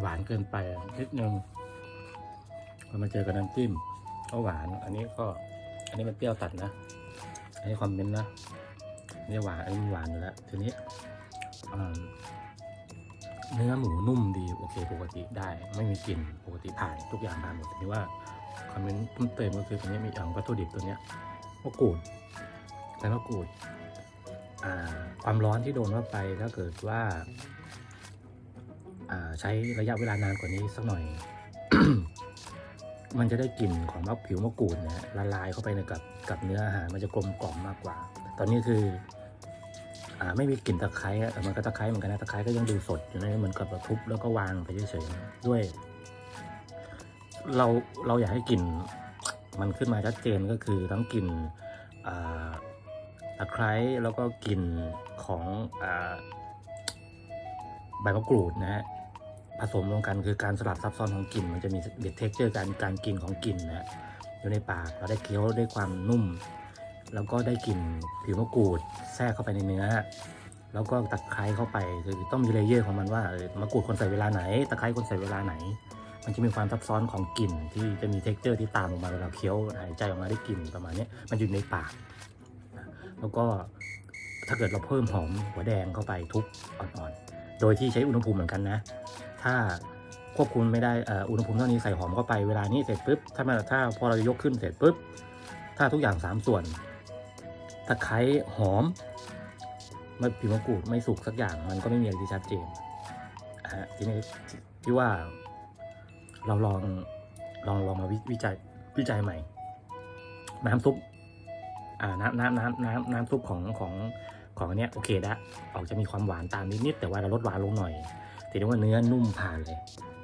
หวานเกินไปนิดนึงพอมาเจอกับน้ำจิ้มก็หวาน อันนี้ก็ อันนี้มันเปรี้ยวตัดนะ อันนี้คอมเมนต์นะนี่หวาน อันนี้หวานอยู่แล้ว ทีนี้เนื้อหมูนุ่มดี โอเค ปกติได้ ไม่มีกลิ่น ปกติผ่านทุกอย่างผ่านหมดทีนี้ว่าคอมเมนต์เพิ่มเติมก็คือตัวนี้มีอย่างวัตถุดิบตัวเนี้ยมะกรูดใบมะกรูดความร้อนที่โดนเข้าไปถ้าเกิดว่า ใช้ระยะเวลานานกว่านี้สักหน่อย มันจะได้กลิ่นของมะผิวมะกรูดเนี่ยละลายเข้าไปในกับกับเนื้ออาหารมันจะกลมกล่อมมากกว่า ตอนนี้คืออ่าไม่มีกลิ่นตะไคร้อะแต่มันก็ตะไคร้เหมือนกันนะตะไคร้ก็ยังดูสดอยู่นะเหมือนกับเราทุบแล้วก็วางไปเฉยๆด้วย เราเราอยากให้กลิ่นมันขึ้นมาชัดเจนก็คือทั้งกลิ่นตะไคร้แล้วก็กลิ่นของอใบมะกรูดนะฮะ ผสมรวมกันคือการสลัดซับซ้อนของกลิ่น มันจะมีเด็ดเท็กเจอร์การการกินของกลิ่นนะฮะอยู่ในปากเราได้เคี้ยวได้ความนุ่ม แล้วก็ได้กลิ่นผิวมะกรูดแทรกเข้าไปในเนื้อ แล้วก็ตะไคร้เข้าไปคือต้องมีเลเยอร์ของมันว่าเออมะกรูดคนใส่เวลาไหนตะไคร้คนใส่เวลาไหน มันจะมีความซับซ้อนของกลิ่นที่จะมีเท็กเจอร์ที่ตามออกมาเวลาเคี้ยวหายใจออกมาได้กลิ่นประมาณนี้มันอยู่ในปาก แล้วก็ถ้าเกิดเราเพิ่มหอมหัวแดงเข้าไปทุบอ่อนๆ โดยที่ใช้อุณหภูมิเหมือนกันนะ ถ้าควบคุมไม่ได้อุณหภูมิเท่านี้ใส่หอมเข้าไปเวลานี้เสร็จปุ๊บถ้ามาถ้าพอเรายกขึ้นเสร็จปุ๊บถ้าทุกอย่างสามส่วนตะไคร้หอมมันผิวมะกรูดไม่สุกสักอย่างมันก็ไม่มีอะไรที่ชัดเจนฮะทีนี้ที่ว่าเราลองลองลองมาวิวจัยวิจัยใหม่ น้ำซุปอ่าน้ำน้ำน้ำน้ำน้ำซุปของของของเนี้ยโอเคละออกจะมีความหวานตามนิดๆแต่ว่าเราลดหวานลงหน่อย ทีนี้ว่าเนื้อนุ่มผ่านเลย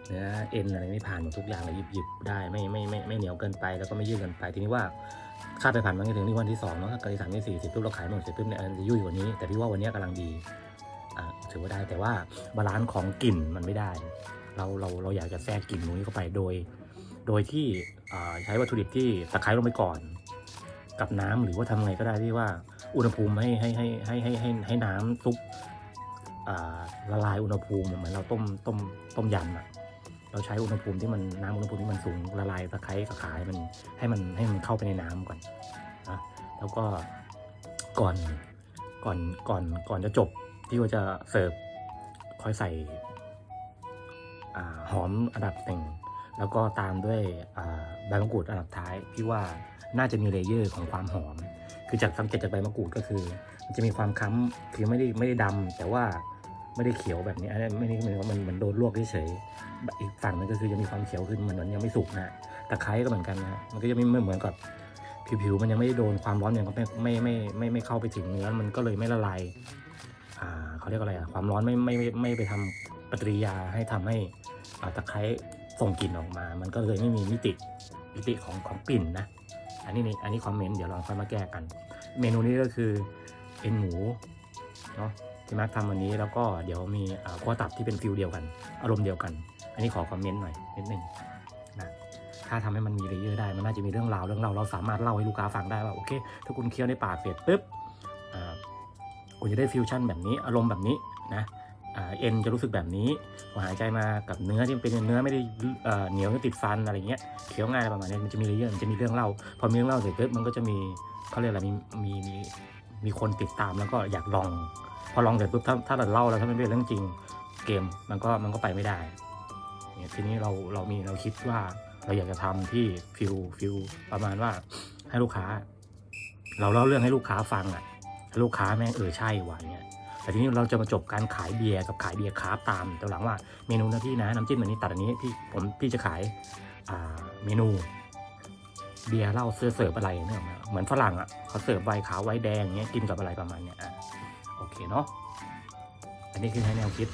เนื้อเอ็นอะไรไม่ผ่านหมดทุกอย่างเลยหยิบหยิบได้ไม่ไม่ไม่ไม่เหนียวเกินไปแล้วก็ไม่ยืดเกินไปทีนี้ว่าค่าไปผ่านมันถึงที่วันที่สองเนาะถ้าเกิดที่สามที่สี่สิบปุ๊บเราขายหมดเสร็จปุ๊บเนี่ยจะยุ่ยกว่านี้ แต่พี่ว่าวันนี้ยกำลังดีถือว่าได้แต่ว่าบาลานซ์ของกลิ่นมันไม่ได้ เราเราเราอยากจะแทรกกลิ่นตรงนี้เข้าไปโดย โดยที่ใช้วัตถุดิบที่ตะไคร้ลงไปก่อน กับน้ำหรือว่าทำไงก็ได้ที่ว่าอุณหภูมิให้ให้ให้ให้ให้ให้ให้น้ำซุป ละลายอุณหภูมิเหมือนเราต้มต้มต้มยำอะเราใช้อุณหภูมิที่มันน้ำอุณหภูมิที่มันสูงละลายตะไคร้ตะขายมันให้มันให้มันเข้าไปในน้ำก่อนนะแล้วก็ก่อนก่อนก่อนก่อนจะจบที่ว่าจะเสิร์ฟค่อยใส่หอมอันดับหนึ่งแล้วก็ตามด้วยใบมะกรูดอันดับท้ายพี่ว่าน่าจะมีเลเยอร์ของความหอม คือจากสังเกตจากใบมะกรูดก็คือ มันจะมีความค้ำคือไม่ได้ไม่ได้ดำแต่ว่า ไม่ได้เขียวแบบนี้อันนี้ไม่ได้เหมือนว่ามันมันโดนลวกเฉยอีกฝั่งนึงก็คือยังมีความเขียวขึ้นเหมือนยังไม่สุกนะตะไคร้ก็เหมือนกันนะมันก็จะไม่ไม่เหมือนกับผิวๆมันยังไม่ได้โดนความร้อนยังไม่ไม่ไม่ไม่ไม่เข้าไปถึงเนื้อมันก็เลยไม่ละลายอ่าเขาเรียกอะไรอะความร้อนไม่ไม่ไม่ไม่ไปทำปฏิกิริยาให้ทำให้ตะไคร้ส่งกลิ่นออกมา มันก็เลยไม่มีมิติมิติของของกลิ่นนะอันนี้นี่อันนี้คอมเมนต์เดี๋ยวลองค่อยมาแก้กัน เมนูนี้ก็คือเอ็นหมูเนาะ ที่มาร์คทำวันนี้แล้วก็เดี๋ยวมีอ่าขั้วตับที่เป็นฟิลเดียวกัน อารมณ์เดียวกัน อันนี้ขอคอมเมนต์หน่อยนิดนึงนะถ้าทำให้มันมีเลเยอร์ได้มันน่าจะมีเรื่องราวเรื่องเราวเราสามารถเล่าให้ลูกค้าฟังได้ว่าโอเค ถ้าคุณเคี้ยวในปากเสร็จปุ๊บคุณจะได้ฟิวชั่นแบบนี้อารมณ์แบบนี้นะเอ็นจะรู้สึกแบบนี้พอหายใจมากับเนื้อที่เป็นเนื้อไม่ได้เหนียวไม่ติดฟันอะไรเงี้ยเคี้ยวง่ายอะไรประมาณนี้มันจะมีเลเยอร์มันจะมีเรื่องเล่า พอมีเรื่องเล่าเสร็จปุ๊บมันก็จะมีเขาเรียกอะไรมีมีมี มีคนติดตามแล้วก็อยากลอง พอลองเสร็จปุ๊บถ้าถ้าเราเล่าแล้วถ้ามันเป็นเรื่องจริงเกมมันก็มันก็ไปไม่ได้เนี่ยทีนี้เราเรามีเราคิดว่าเราอยากจะทำที่ฟิลฟิลประมาณว่าให้ลูกค้า เราเล่าเรื่องให้ลูกค้าฟังอะให้ลูกค้าแม่งเออใช่ว่ะเนี่ยแต่ทีนี้เราจะมาจบการขายเบียร์กับขายเบียร์คาฟต์ตามตัวหลังว่าเมนูนะพี่นะน้ำจิ้มอันนี้ตัดอันนี้พี่ผมพี่จะขายเมนู เบียร์เหล้าเสื้อเสิร์ฟอะไรเนี่ยเหมือนฝรั่งอะเขาเสิร์ฟไวน์ขาวไวน์แดงเงี้ยกินกับอะไรประมาณเนี้ยอะโอเคเนาะอันนี้คือให้แนวคิด